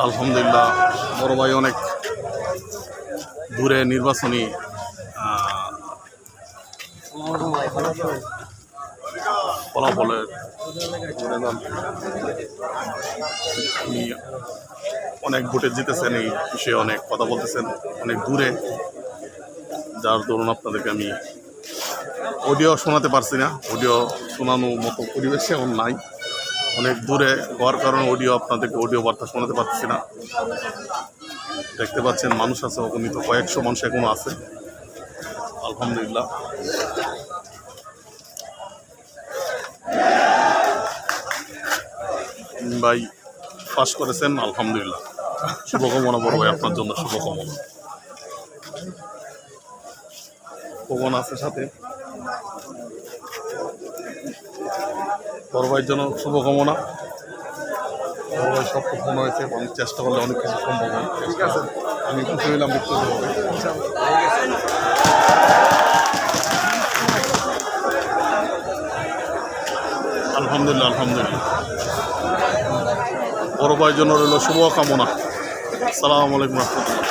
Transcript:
আলহামদুলিল্লাহ, বড় ভাই অনেক দূরে নির্বাচনী ফলাফলের উনি অনেক ভোটে জিতেছেন, এই বিষয়ে অনেক কথা বলতেছেন, অনেক দূরে। যার দরুন আপনাদেরকে আমি অডিও শোনাতে পারছি না অডিও শোনানোর মতো পরিবেশ এখন নাই। অনেক দূরে হওয়ার কারণে অডিও আপনাদেরকে অডিও বার্তা শোনাতে পারছি না। দেখতে পাচ্ছেন মানুষ আছে, অগণিত, কয়েকশো মানুষ এখনও আছে। আলহামদুলিল্লাহ। ভাই, পাস করেছেন, আলহামদুলিল্লাহ। শুভকামনা বড় ভাই, আপনার জন্য শুভকামনা। পবন আছে সাথে। বড় ভাইয়ের জন্য শুভকামনা। বড় ভাই সব পূর্ণ হয়েছে অনেক চেষ্টা করলে অনেক কিছু সম্ভব হয়। আমি খুশি হইলাম ব্যক্তিগতভাবে আলহামদুলিল্লাহ আলহামদুলিল্লাহ। বড় ভাইয়ের জন্য রইল শুভকামনা। সালাম আলাইকুম। রহমতুল্লাহ